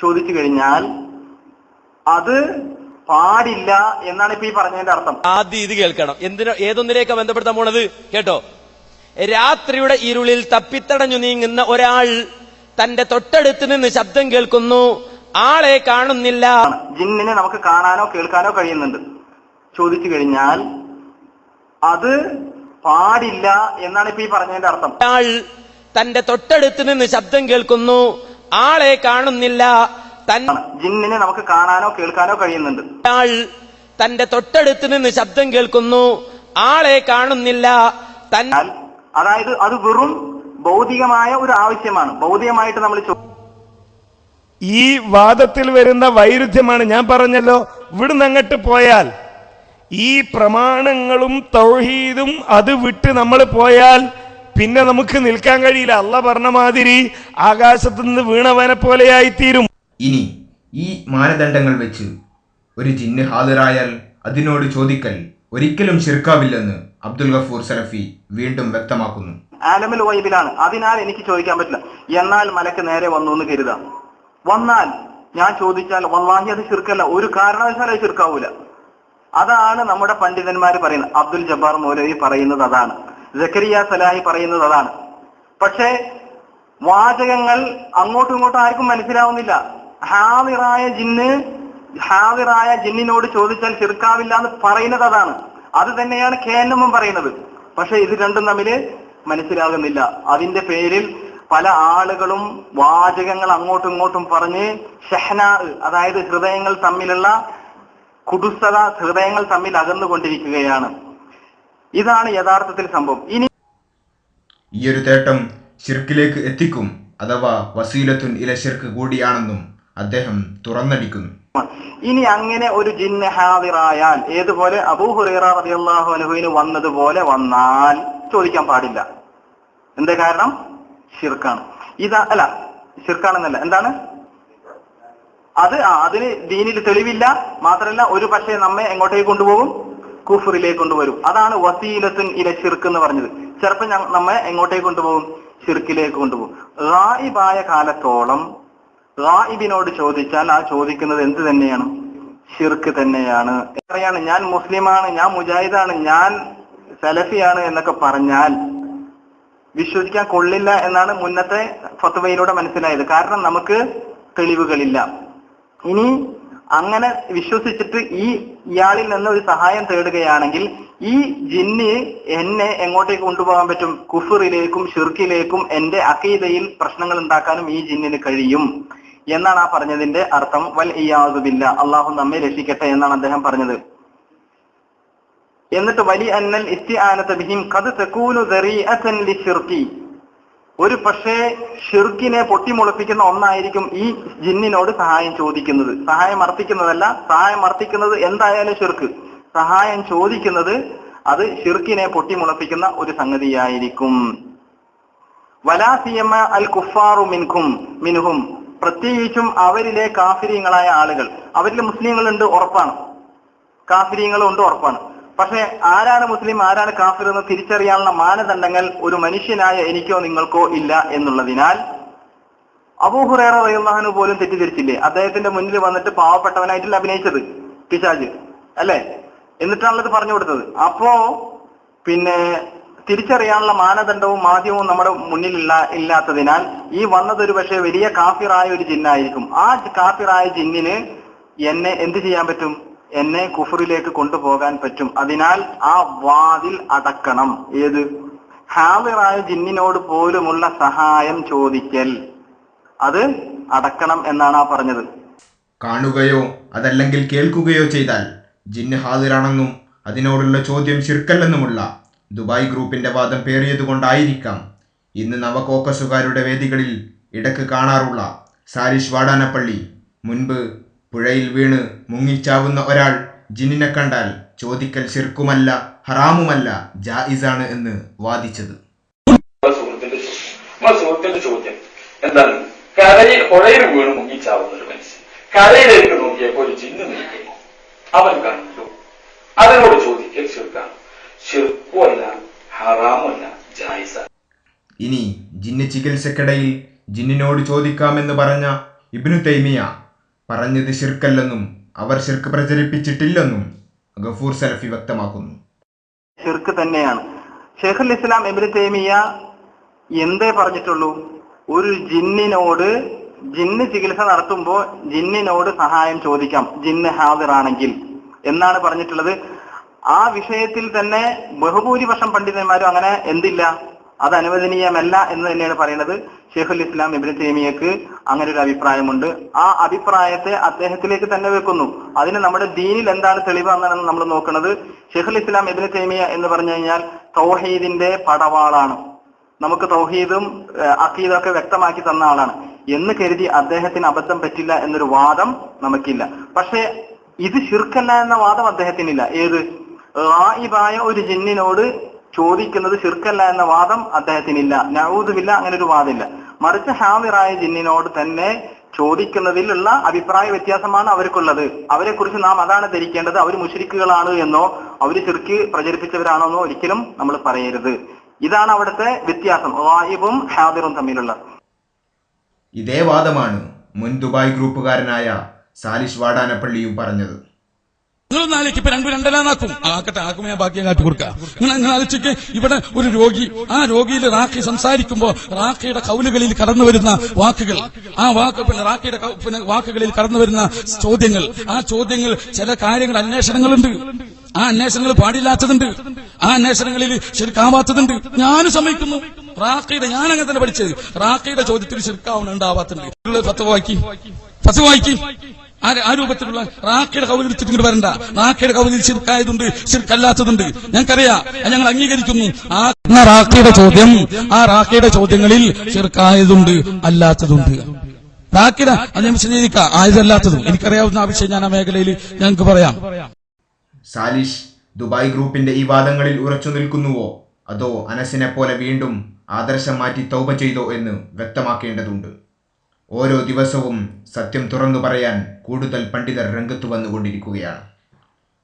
ചോദിച്ചു കഴിഞ്ഞാൽ അത് പാടില്ല എന്നാണ് ഇപ്പൊ ഈ പറഞ്ഞതിന്റെ അർത്ഥം. ആദ്യം ഇത് കേൾക്കണം. എന്തിനോ ഏതൊന്നിലേക്കാ ബന്ധപ്പെടുത്താൻ പോണത്? കേട്ടോ. രാത്രിയുടെ ഇരുളിൽ തപ്പിത്തടഞ്ഞു നീങ്ങുന്ന ഒരാൾ തന്റെ തൊട്ടടുത്ത് നിന്ന് ശബ്ദം കേൾക്കുന്നു. ആളെ കാണുന്നില്ല. ജിന്നിനെ നമുക്ക് കാണാനോ കേൾക്കാനോ കഴിയുന്നുണ്ട്. ചോദിച്ചു കഴിഞ്ഞാൽ അത് പാടില്ല എന്നാണ് ഇപ്പൊ ഈ പറഞ്ഞതിന്റെ അർത്ഥം. ആൾ തന്റെ തൊട്ടടുത്ത് നിന്ന് ശബ്ദം കേൾക്കുന്നു. ആളെ കാണുന്നില്ല. ജിന്നിനെ നമുക്ക് കാണാനോ കേൾക്കാനോ കഴിയുന്നുണ്ട്. ആൾ തന്റെ തൊട്ടടുത്ത് നിന്ന് ശബ്ദം കേൾക്കുന്നു. ആളെ കാണുന്നില്ല. അതായത് അത് വെറും ഭൗതികമായ ഒരു ആവശ്യമാണ്. ഭൗതികമായിട്ട് നമ്മൾ ഈ വാദത്തിൽ വരുന്ന വൈരുദ്ധ്യമാണ് ഞാൻ പറഞ്ഞല്ലോ. ഇവിടുന്ന് അങ്ങോട്ട് പോയാൽ ഈ പ്രമാണങ്ങളും തൗഹീദും അത് വിട്ട് നമ്മൾ പോയാൽ പിന്നെ നമുക്ക് നിൽക്കാൻ കഴിയില്ല. അല്ല പറഞ്ഞ മാതിരി ആകാശത്ത് നിന്ന് വീണവനെ പോലെയായിത്തീരും. ഇനി ഈ മാനദണ്ഡങ്ങൾ വെച്ച് ഒരു ജിന്ന് ഹാജരായാൽ അതിനോട് ചോദിക്കൽ ഒരിക്കലും ശിർക്കാവില്ലെന്ന് അബ്ദുൽ ഗഫൂർ സലഫി വീണ്ടും വ്യക്തമാക്കുന്നു. ആലമിൽ വൈബിലാണ് അതിനാൽ എനിക്ക് ചോദിക്കാൻ പറ്റില്ല. എന്നാൽ മലക്ക് നേരെ വന്നു എന്ന് കരുതാം. വന്നാൽ ഞാൻ ചോദിച്ചാൽ വല്ലാഹി അത് ചുരുക്കല്ല ഒരു കാരണവശാലും അത് ചുരുക്കാവൂല അതാണ് നമ്മുടെ പണ്ഡിതന്മാർ പറയുന്നത്. അബ്ദുൽ ജബ്ബാർ മൗലവി പറയുന്നത് അതാണ്. ജക്കരിയ സലാഹി പറയുന്നത് അതാണ്. പക്ഷേ വാചകങ്ങൾ അങ്ങോട്ടും ഇങ്ങോട്ടും ആർക്കും മനസ്സിലാവുന്നില്ല. ഹാവിറായ ജിന്ന് ഹാവിറായ ജിന്നിനോട് ചോദിച്ചാൽ ചെറുക്കാവില്ല എന്ന് പറയുന്നത് അതാണ്. അത് തന്നെയാണ് കേന്നമ്മ പറയുന്നത്. പക്ഷെ ഇത് രണ്ടും തമ്മിൽ മനസ്സിലാകുന്നില്ല. അതിന്റെ പേരിൽ പല ആളുകളും വാചകങ്ങൾ അങ്ങോട്ടും ഇങ്ങോട്ടും പറഞ്ഞ് ഷഹന അതായത് ഹൃദയങ്ങൾ തമ്മിലുള്ള കുടുസത ഹൃദയങ്ങൾ തമ്മിൽ അകന്നുകൊണ്ടിരിക്കുകയാണ്. ഇതാണ് യഥാർത്ഥത്തിൽ സംഭവം. ഇനി ഈ ഒരു തേട്ടം ഷിർക്കിലേക്ക് എത്തിക്കും അഥവാ വസീലത്തുൻ ഇല ഷിർക്ക് കൂടിയാണെന്നും അദ്ദേഹം തുറന്നടിക്കുന്നു. ഇനി അങ്ങനെ ഒരു ജിന്ന് ഹാദിറായാൽ ഏതുപോലെ അബൂഹുറൈറ റളിയല്ലാഹു അൻഹുവിന് വന്നതുപോലെ വന്നാൽ ചോദിക്കാൻ പാടില്ല. എന്താ കാരണം? ഷിർക്കാണ് ഇതാ അല്ല ഷിർക്കാണെന്നല്ല എന്താണ്? അത് അതിന് ദീനിൽ തെളിവില്ല. മാത്രല്ല ഒരു പക്ഷേ നമ്മെ എങ്ങോട്ടേക്ക് കൊണ്ടുപോകും? കുഫറിലേക്ക് കൊണ്ടുവരും. അതാണ് വസീലത്തുൻ ഇല ഷിർക്ക് എന്ന് പറഞ്ഞത്. ചിലപ്പോൾ നമ്മെ എങ്ങോട്ടേക്ക് കൊണ്ടുപോകും? ഷിർക്കിലേക്ക് കൊണ്ടുപോകും. റായിബായ കാലത്തോളം റായിബിനോട് ചോദിച്ചാൽ ആ ചോദിക്കുന്നത് എന്ത് തന്നെയാണ്? ഷിർക്ക് തന്നെയാണ്. പറയാണ് ഞാൻ മുസ്ലിമാണ് ഞാൻ മുജാഹിദാണ് ഞാൻ സലഫിയാണ് എന്നൊക്കെ പറഞ്ഞാൽ വിശ്വസിക്കാൻ കൊള്ളില്ല എന്നാണ് മുന്നത്തെ ഫത്വയിലൂടെ മനസ്സിലായത്. കാരണം നമുക്ക് തെളിവുകളില്ല. ഇനി അങ്ങനെ വിശ്വസിച്ചിട്ട് ഈ ഇയാളിൽ നിന്ന് ഒരു സഹായം തേടുകയാണെങ്കിൽ ഈ ജിന്ന് എന്നെ എങ്ങോട്ടേക്ക് കൊണ്ടുപോകാൻ പറ്റും? കുഫറിലേക്കും ഷിർക്കിലേക്കും എന്റെ അക്കീതയിൽ പ്രശ്നങ്ങൾ ഉണ്ടാക്കാനും ഈ ജിന്നിന് കഴിയും. എന്നാണ് ആ പറഞ്ഞതിന്റെ അർത്ഥം. വൽ ഇയാസുബില്ല. അള്ളാഹു നമ്മെ രക്ഷിക്കട്ടെ എന്നാണ് അദ്ദേഹം പറഞ്ഞത്. എന്നിട്ട് വലി അന്നൽ ഇസ്തിആനത ബിഹിം ഖദ് തകൂനു ദറീഅതൻ ലിശിർക്കി ഒരു പക്ഷേ ഷിർക്കിനെ പൊട്ടിമുളപ്പിക്കുന്ന ഒന്നായിരിക്കും ഈ ജിന്നിനോട് സഹായം ചോദിക്കുന്നത്. സഹായം അർപ്പിക്കുന്നതല്ല സഹായം അർപ്പിക്കുന്നത് എന്തായാലും ഷിർക്ക് സഹായം ചോദിക്കുന്നത് അത് ഷിർക്കിനെ പൊട്ടിമുളപ്പിക്കുന്ന ഒരു സംഗതിയായിരിക്കും. വലാസിയമ്മ അൽ കുഫാറു മിൻഖും മിനുഹും പ്രത്യേകിച്ചും അവരിലെ കാഫിര്യങ്ങളായ ആളുകൾ. അവരിൽ മുസ്ലിങ്ങളുണ്ട് ഉറപ്പാണ്. കാഫിര്യങ്ങളും ഉണ്ട് ഉറപ്പാണ്. പക്ഷെ ആരാണ് മുസ്ലിം ആരാണ് കാഫിർ എന്ന് തിരിച്ചറിയാനുള്ള മാനദണ്ഡങ്ങൾ ഒരു മനുഷ്യനായ എനിക്കോ നിങ്ങൾക്കോ ഇല്ല എന്നുള്ളതിനാൽ അബൂഹുറേറ റയുള്ളഹാനു പോലും തെറ്റിദ്ധരിച്ചില്ലേ? അദ്ദേഹത്തിന്റെ മുന്നിൽ വന്നിട്ട് പാവപ്പെട്ടവനായിട്ടില്ല അഭിനയിച്ചത് പിശാജ് അല്ലേ? എന്നിട്ടാണല്ലോ ഇത് പറഞ്ഞു കൊടുത്തത്. അപ്പോ പിന്നെ തിരിച്ചറിയാനുള്ള മാനദണ്ഡവും മാധ്യമവും നമ്മുടെ മുന്നിലില്ല ഇല്ലാത്തതിനാൽ ഈ വന്നത് ഒരു പക്ഷേ വലിയ കാഫിറായ ഒരു ജിന്നായിരിക്കും. ആ കാഫിറായ ജിന്നിന് എന്നെ എന്ത് ചെയ്യാൻ പറ്റും? എന്നെ കുഫറിലേക്ക് കൊണ്ടുപോകാൻ പറ്റും. അതിനാൽ ആ വാതിൽ അടക്കണം. ഏത്? ഹാവിറായ ജിന്നിനോട് പോലുമുള്ള സഹായം ചോദിക്കൽ. അത് അടക്കണം എന്നാണ് ആ പറഞ്ഞത്. കാണുകയോ അതല്ലെങ്കിൽ കേൾക്കുകയോ ചെയ്താൽ ജിന്ന് ഹാദിറാണെന്നും അതിനോടുള്ള ചോദ്യം ശിർക്കല്ലെന്നുമുള്ള ദുബായ് ഗ്രൂപ്പിന്റെ വാദം പേറിയതുകൊണ്ടായിരിക്കാം ഇന്ന് നവകോക്കസുകാരുടെ വേദികളിൽ ഇടയ്ക്ക് കാണാറുള്ള സാരിഷ് വാടാനപ്പള്ളി. മുൻപ് പുഴയിൽ വീണ് മുങ്ങിച്ചാവുന്ന ഒരാൾ ജിന്നിനെ കണ്ടാൽ ചോദിക്കൽ ശിർക്കുമല്ല ഹറാമുമല്ല ജായിസാണ് എന്ന് വാദിച്ചത്. സുഹൃത്തിന്റെ ചോദ്യം. എന്താണ്? കരയിൽ പുഴയിൽ വീണ് മുങ്ങിച്ചാവുന്ന ഒരു മനുഷ്യൻ. കരയിലേക്ക് നോക്കിയപ്പോൾ ഒരു ജിന്ന് നീക്കുന്നു അവൻ കണ്ടു. അതിനോട് ചോദിക്കൽ ശിർക്കാണ്. ശിർക്കുമല്ല ഹറാമല്ല ജായിസ ഇനി ജിന്ന് ചികിത്സക്കിടയിൽ ജിന്നിനോട് ചോദിക്കാമെന്ന് പറഞ്ഞ ഇബ്നു തൈമിയ പറഞ്ഞത് ശിർക്കല്ലെന്നും അവർ ശിർക്ക് പ്രചരിപ്പിച്ചിട്ടില്ലെന്നും ഗഫൂർ സലഫി വ്യക്തമാക്കുന്നു. ഷിർക്ക് തന്നെയാണ്. ഷെയ്ഖുൽ ഇസ്ലാം എബിന് തേമിയ എന്തേ പറഞ്ഞിട്ടുള്ളൂ? ഒരു ജിന്നിനോട് ജിന്ന് ചികിത്സ നടത്തുമ്പോൾ ജിന്നിനോട് സഹായം ചോദിക്കാം. ജിന്ന് ഹാജറാണെങ്കിൽ എന്നാണ് പറഞ്ഞിട്ടുള്ളത്. ആ വിഷയത്തിൽ തന്നെ ബഹുഭൂരിപക്ഷം പണ്ഡിതന്മാരും അങ്ങനെ എന്തില്ല. അത് അനുവദനീയമല്ല എന്ന് തന്നെയാണ് പറയുന്നത്. ഷെയ്ഖുൽ ഇസ്ലാം ഇബിന് തേമിയക്ക് അങ്ങനെ ഒരു അഭിപ്രായമുണ്ട്. ആ അഭിപ്രായത്തെ അദ്ദേഹത്തിലേക്ക് തന്നെ വെക്കുന്നു. അതിന് നമ്മുടെ ദീനിൽ എന്താണ് തെളിവ് എന്നാണ് നമ്മൾ നോക്കുന്നത്. ഷെയ്ഖുൽ ഇസ്ലാം ഇബിന് തേമിയ എന്ന് പറഞ്ഞു കഴിഞ്ഞാൽ തൗഹീദിന്റെ പടവാളാണ്. നമുക്ക് തൗഹീദും അക്കീദും ഒക്കെ വ്യക്തമാക്കി തന്ന ആളാണ്. എന്ന് കരുതി അദ്ദേഹത്തിന് അബദ്ധം പറ്റില്ല എന്നൊരു വാദം നമുക്കില്ല. പക്ഷേ ഇത് ശിർക്കല്ല എന്ന വാദം അദ്ദേഹത്തിനില്ല. ഏത്? റായിബായ ഒരു ജിന്നിനോട് ചോദിക്കുന്നത് ശിർക്കല്ല എന്ന വാദം അദ്ദേഹത്തിനില്ല. നൗദുമില്ല അങ്ങനെ ഒരു വാദമില്ല മറിച്ച് ഹാമിറായ ജിന്നിനോട് തന്നെ ചോദിക്കുന്നതിലുള്ള അഭിപ്രായ വ്യത്യാസമാണ് അവർക്കുള്ളത്. അവരെ കുറിച്ച് നാം അതാണ് ധരിക്കേണ്ടത്. അവർ മുഷരിക്കുകളാണ് എന്നോ അവർ ചെറുക്ക് പ്രചരിപ്പിച്ചവരാണോ എന്നോ ഒരിക്കലും നമ്മൾ പറയരുത്. ഇതാണ് അവിടുത്തെ വ്യത്യാസം. വായിബും ഹാദിറും തമ്മിലുള്ള. ഇതേ വാദമാണ് മുൻ ദുബായ് ഗ്രൂപ്പുകാരനായ സാലിഷ് വാടാനപ്പള്ളിയും പറഞ്ഞത്. നിങ്ങൾ നാളേക്ക് ഇപ്പൊ രണ്ടു രണ്ടരാന്നാക്കും ആക്കട്ടെ ആക്കുമ്പോ ഞാൻ ബാക്കി കാട്ടി കൊടുക്കാം. നിങ്ങൾ നിങ്ങൾ ആലോചിക്ക് ഇവിടെ ഒരു രോഗി ആ രോഗിയിൽ റാഖി സംസാരിക്കുമ്പോ റാഖിയുടെ കൗലുകളിൽ കടന്നു വരുന്ന വാക്കുകൾ ആ വാക്ക് പിന്നെ റാഖിയുടെ പിന്നെ വാക്കുകളിൽ കടന്നു വരുന്ന ചോദ്യങ്ങൾ ആ ചോദ്യങ്ങൾ ചില കാര്യങ്ങൾ അന്വേഷണങ്ങളുണ്ട്. ആ അന്വേഷണങ്ങൾ പാടില്ലാത്തതുണ്ട്. ആ അന്വേഷണങ്ങളിൽ ശരിക്കാവാത്തതുണ്ട് ഞാനും സമ്മതിക്കുന്നു. റാഖിയുടെ ഞാൻ അങ്ങനെ തന്നെ പഠിച്ചത്. റാഖിയുടെ ചോദ്യത്തിൽ ശരിക്കാവുന്നുണ്ടാവാത്തുണ്ട് പത്ത് വായിക്കും. പത്ത് വായിക്കി. ആ രൂപത്തിലുള്ള റാഖയുടെ കൗലിൽ എടുത്തിട്ട് ഇങ്ങോട്ട് വരണ്ട. റാഖയുടെ കൗലിൽ ശിർക്കായതുണ്ട് ശിർക്കല്ലാത്തതുണ്ട്. ഞങ്ങൾക്കറിയാം ഞങ്ങൾ അംഗീകരിക്കുന്നു. ആ റാഖയുടെ ചോദ്യം ആ റാഖയുടെ ചോദ്യങ്ങളിൽ ശിർക്കായതുണ്ട് അല്ലാത്തതുണ്ട്. റാക്കിയുടെ അത് ഞാൻ വിശദീകരിക്കാം. ആയതല്ലാത്തതും. എനിക്കറിയാവുന്ന ആ വിഷയം ഞാൻ ആ മേഖലയിൽ ഞങ്ങൾക്ക് പറയാം. സാലിഷ് ദുബായ് ഗ്രൂപ്പിന്റെ ഈ വാദങ്ങളിൽ ഉറച്ചു നിൽക്കുന്നുവോ? അതോ അനസിനെ പോലെ വീണ്ടും ആദർശം മാറ്റി തൗപ ചെയ്തോ എന്ന് വ്യക്തമാക്കേണ്ടതുണ്ട്? ഓരോ ദിവസവും സത്യം തുറന്നു പറയാൻ കൂടുതൽ പണ്ഡിതർ രംഗത്തു വന്നുകൊണ്ടിരിക്കുകയാണ്.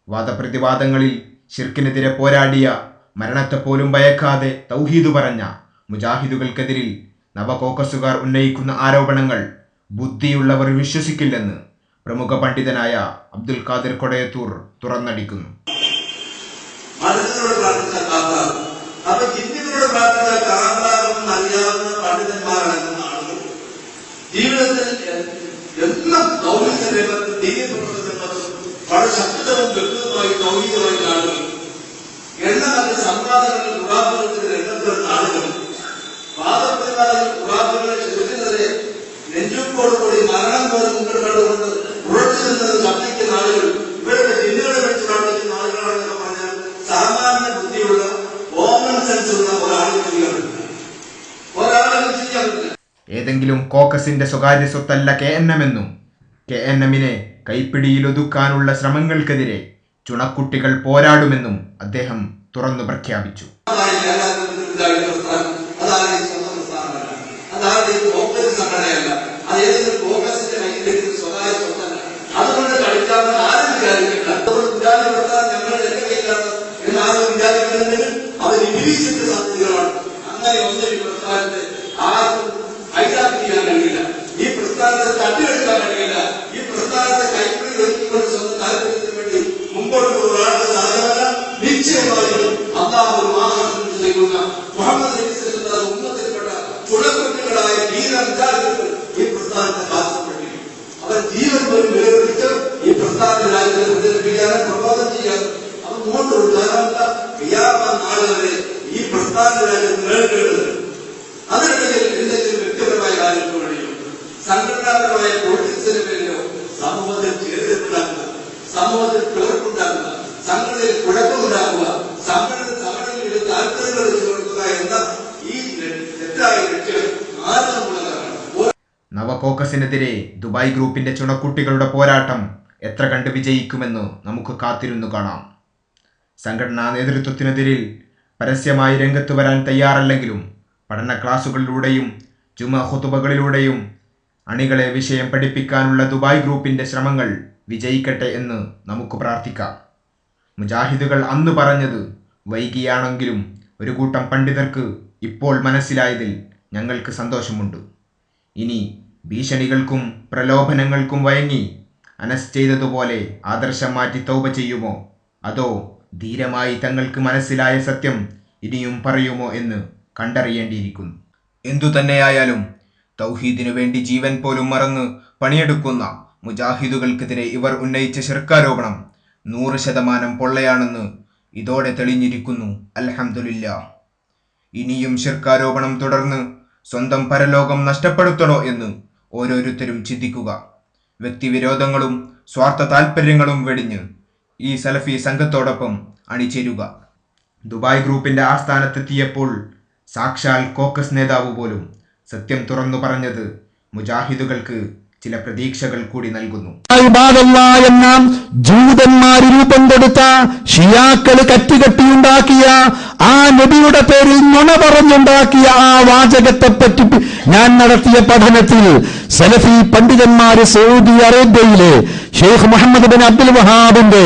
വാദപ്രതിവാദങ്ങളിൽ ഷിർക്കിനെതിരെ പോരാടിയ മരണത്തെപ്പോലും ഭയക്കാതെ തൗഹീദ് പറഞ്ഞ മുജാഹിദുകൾക്കെതിരിൽ നവകോക്കസുകാർ ഉന്നയിക്കുന്ന ആരോപണങ്ങൾ ബുദ്ധിയുള്ളവർ വിശ്വസിക്കില്ലെന്ന് പ്രമുഖ പണ്ഡിതനായ അബ്ദുൽ ഖാദിർ കൊടയത്തൂർ തുറന്നടിക്കുന്നു. വളരെ ശക്തവും വ്യക്തമായി ഗൗരവമായി ആളുകൾ എണ്ണമറ്റ സംവാദങ്ങളിൽ രംഗത്ത് വരുന്ന ആളുകൾ വാദപ്രകാരം ഉറാപ്പുകളെ ചെറുക്കുന്നതിനെ നെഞ്ചുക്കോടുകൂടി മരണം പോലെ മുന്നിൽ കണ്ടുകൊണ്ട് ഉറച്ചു നിന്നത് ശബ്ദിക്കുന്ന ആളുകൾ ഇവരുടെ ജിന്നുകളെ വെച്ച് പ്രവർത്തിക്കുന്ന ആളുകളാണെന്നൊക്കെ പറഞ്ഞാൽ സാമാന്യ ബുദ്ധിയുള്ള കോമൺ സെൻസ് ഉള്ള ഒരാൾ ചെയ്യുകയാണ് ഒരാളെ ഏതെങ്കിലും കോക്കസിന്റെ സ്വകാര്യ സ്വത്തല്ല കെ എൻ എം എന്നും. കെ എൻ എമ്മിനെ കൈപ്പിടിയിലൊതുക്കാനുള്ള ശ്രമങ്ങൾക്കെതിരെ ചുണക്കുട്ടികൾ പോരാടുമെന്നും അദ്ദേഹം തുറന്നു പ്രഖ്യാപിച്ചു. അങ്ങനെ ഒന്നും ഈ പ്രസ്ഥാനത്തെ ഈ പ്രസ്ഥാനത്തെ തട്ടിയെടുക്കാൻ ഒരുക്കിക്കൊണ്ട് സ്വന്തം താല്പര്യത്തിന് വേണ്ടി മുമ്പോട്ട് പോകുന്ന സാധനമല്ല നിശ്ചയമായും അള്ളാഹു ഒരു മാസം മുഹമ്മദ് നബി സല്ലല്ലാഹു ഉമ്മത്തിൽപ്പെട്ട ചുണക്കുട്ടികളായ ധീര ഈ പ്രസ്ഥാനത്തെ കാത്തുകൊണ്ടിരിക്കും അവർ ജീവൻ പോലും ഈ പ്രസ്ഥാന രാജ്യത്തെ പ്രചരിപ്പിക്കാനും പ്രബോധനം ചെയ്യാനും അവർ മുമ്പോട്ട് കൊടുക്കാനുള്ള ക്രിയാമ നാളെ ഈ പ്രസ്ഥാന രാജ്യത്ത് നിലനിൽക്കുന്നത്. അതിനിടയിൽ എന്തെങ്കിലും വ്യക്തിപരമായ കാര്യങ്ങൾക്ക് വേണ്ടിയോ സംഘടനാപരമായ പൊളിറ്റിക്സിന് വേണ്ടിയോ സമൂഹത്തിൽ ചേർത്തുണ്ടാക്കുക സമൂഹത്തിൽ പിളർപ്പുണ്ടാക്കുക സംഘടനയിൽ കുഴപ്പമുണ്ടാക്കുക സംഘടന സംഘടനയിൽ താല്പര്യങ്ങൾ വെച്ച് എന്ന ഈ തെറ്റായ നവകോക്കസിനെതിരെ ദുബായ് ഗ്രൂപ്പിന്റെ ചുണക്കുട്ടികളുടെ പോരാട്ടം എത്ര കണ്ട് വിജയിക്കുമെന്ന് നമുക്ക് കാത്തിരുന്നു കാണാം. സംഘടനാ നേതൃത്വത്തിനെതിരിൽ പരസ്യമായി രംഗത്ത് വരാൻ തയ്യാറല്ലെങ്കിലും പഠന ക്ലാസുകളിലൂടെയും ജുമ ഹുതുബകളിലൂടെയും അണികളെ വിഷയം പഠിപ്പിക്കാനുള്ള ദുബായ് ഗ്രൂപ്പിന്റെ ശ്രമങ്ങൾ വിജയിക്കട്ടെ എന്ന് നമുക്ക് പ്രാർത്ഥിക്കാം. മുജാഹിദുകൾ അന്ന് പറഞ്ഞത് വൈകിയാണെങ്കിലും ഒരു കൂട്ടം പണ്ഡിതർക്ക് ഇപ്പോൾ മനസ്സിലായതിൽ ഞങ്ങൾക്ക് സന്തോഷമുണ്ട്. ഇനി ഭീഷണികൾക്കും പ്രലോഭനങ്ങൾക്കും വഴങ്ങി അനസ് ചെയ്തതുപോലെ ആദർശം മാറ്റി തൗപ ചെയ്യുമോ? അതോ ധീരമായി തങ്ങൾക്ക് മനസ്സിലായ സത്യം ഇനിയും പറയുമോ എന്ന് കണ്ടറിയേണ്ടിയിരിക്കുന്നു. എന്തു തന്നെയായാലും തൗഹീദിനു വേണ്ടി ജീവൻ പോലും മറന്ന് പണിയെടുക്കുന്ന മുജാഹിദുകൾക്കെതിരെ ഇവർ ഉന്നയിച്ച ശിർക്കാരോപണം നൂറ് ശതമാനം പൊള്ളയാണെന്ന് ഇതോടെ തെളിഞ്ഞിരിക്കുന്നു അൽഹംദുലില്ല. ഇനിയും ശിർക്കാരോപണം തുടർന്ന് സ്വന്തം പരലോകം നഷ്ടപ്പെടുത്തണോ എന്ന് ഓരോരുത്തരും ചിന്തിക്കുക. വ്യക്തിവിരോധങ്ങളും സ്വാർത്ഥ താൽപ്പര്യങ്ങളും വെടിഞ്ഞ് ഈ സലഫി സംഘത്തോടൊപ്പം അണിചേരുക. ദുബായ് ഗ്രൂപ്പിന്റെ ആസ്ഥാനത്തെത്തിയപ്പോൾ സാക്ഷാൽ കോക്കസ് നേതാവ് പോലും സത്യം തുറന്നു പറഞ്ഞത് മുജാഹിദുകൾക്ക് ചില പ്രതീക്ഷകൾ കൂടി നൽകുന്നു. എന്ന ജൂതന്മാര് രൂപം കൊടുത്ത ഷിയാക്കൾ കറ്റുകെട്ടിയുണ്ടാക്കിയ ആ നബിയുടെ പേരിൽ നുണ പറഞ്ഞുണ്ടാക്കിയ ആ വാചകത്തെ പറ്റി ഞാൻ നടത്തിയ പഠനത്തിൽ സലഫി പണ്ഡിതന്മാര് സൗദി അറേബ്യയിലെ ഷെയ്ഖ് മുഹമ്മദ് ബിൻ അബ്ദുൽ വഹാബിന്റെ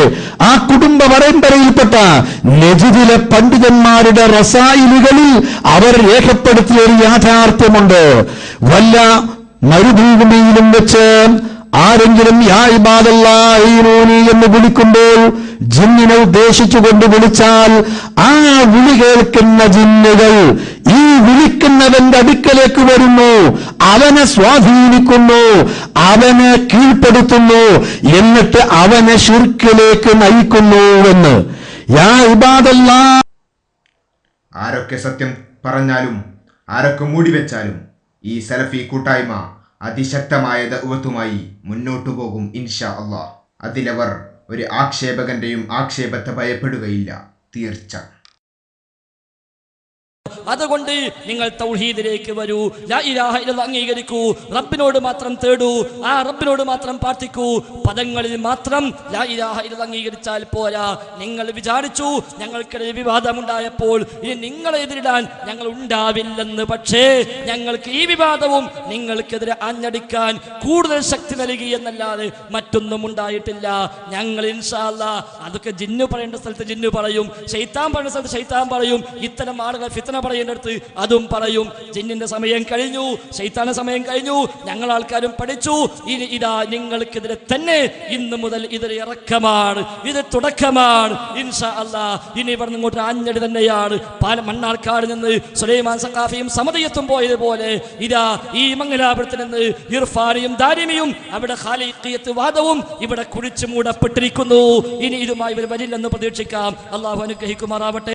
ആ കുടുംബ പരമ്പരയിൽപ്പെട്ട നജിദിലെ പണ്ഡിതന്മാരുടെ റസായിലുകളിൽ അവർ രേഖപ്പെടുത്തിയ ഒരു യാഥാർത്ഥ്യമുണ്ട്. വല്ല മരുഭൂമിയിലും വെച്ച് ആരെങ്കിലും യാ ഇബാദല്ലാഹീനൂനി എന്ന് വിളിക്കുമ്പോൾ ജിന്നിനെ ഉദ്ദേശിച്ചുകൊണ്ട് വിളിച്ചാൽ ആ വിളി കേൾക്കുന്ന ജിന്നുകൾ ഈ വിളിക്കുന്നവന്റെ അടുക്കലേക്ക് വരുന്നു. അവനെ സ്വാധീനിക്കുന്നു. അവനെ കീഴ്പ്പെടുത്തുന്നു. എന്നിട്ട് അവനെ ഷിർക്കിലേക്ക് നയിക്കുന്നു എന്ന് യാ ആരൊക്കെ സത്യം പറഞ്ഞാലും ആരൊക്കെ മൂടിവെച്ചാലും ഈ സലഫി കൂട്ടായ്മ അതിശക്തമായ ദൗവത്തുമായി മുന്നോട്ടു പോകും ഇൻഷാ അള്ളാഹ് അതിലവർ ഒരു ആക്ഷേപകന്റെയും ആക്ഷേപത്തെ ഭയപ്പെടുകയില്ല. തീർച്ച. അതുകൊണ്ട് നിങ്ങൾ തൗഹീദിലേക്ക് വരൂ. ലാ ഇലാഹ ഇല്ലല്ലാഹ് അംഗീകരിക്കൂ. റബ്ബിനോട് മാത്രം തേടൂ. ആ റബ്ബിനോട് മാത്രം പ്രാർത്ഥിക്കൂ. പദങ്ങളിൽ മാത്രം ലാ ഇലാഹ ഇല്ലല്ലാഹ് അംഗീകരിച്ചാൽ പോരാ. നിങ്ങൾ വിചാരിച്ചു ഞങ്ങൾക്കിടയിൽ വിവാദമുണ്ടായപ്പോൾ ഇനി നിങ്ങളെ എതിരിടാൻ ഞങ്ങൾ ഉണ്ടാവില്ലെന്ന്. പക്ഷേ ഞങ്ങൾക്ക് ഈ വിവാദവും നിങ്ങൾക്കെതിരെ ആഞ്ഞടിക്കാൻ കൂടുതൽ ശക്തി നൽകി എന്നല്ലാതെ മറ്റൊന്നും ഉണ്ടായിട്ടില്ല. ഞങ്ങൾ ഇൻഷാല്ല അതൊക്കെ ജിന്നു പറയേണ്ട സ്ഥലത്ത് ജിന്നു പറയും. ശൈത്താൻ പറയുന്ന സ്ഥലത്ത് ശൈത്താൻ പറയും. ഇത്തരം ആളുകൾ പറയേണ്ടടുത്ത് അതും പറയും. ജിന്നിന്റെ സമയം കഴിഞ്ഞു ശൈത്താന സമയം കഴിഞ്ഞു ഞങ്ങൾ ആൾക്കാരും പഠിച്ചു. ഇനി ഇതാ നിങ്ങൾക്കെതിരെ തന്നെ ഇന്ന് മുതൽ ഇതൊരു ഇറക്കമാണ് ഇത് തുടക്കമാണ്. ഇൻഷാ അല്ലാ ഇനി ഇവിടെ ഇങ്ങോട്ട് ആഞ്ഞടി തന്നെയാണ്. പാല മണ്ണാർക്കാട് നിന്ന് സുലൈമാൻ സഖാഫിയും സമതയത്തും പോയതുപോലെ ഇതാ ഈ മംഗലാപുരത്തിൽ നിന്ന് ഇർഫാനിയും ദാരിമിയും അവിടെ ഖാലിഖിയത്ത് വാദവും ഇവിടെ കുഴിച്ചു മൂടപ്പെട്ടിരിക്കുന്നു. ഇനി ഇതുമായി ഇവർ വരില്ലെന്ന് പ്രതീക്ഷിക്കാം. അള്ളാഹു അനുഗ്രഹിക്കുമാറാവട്ടെ.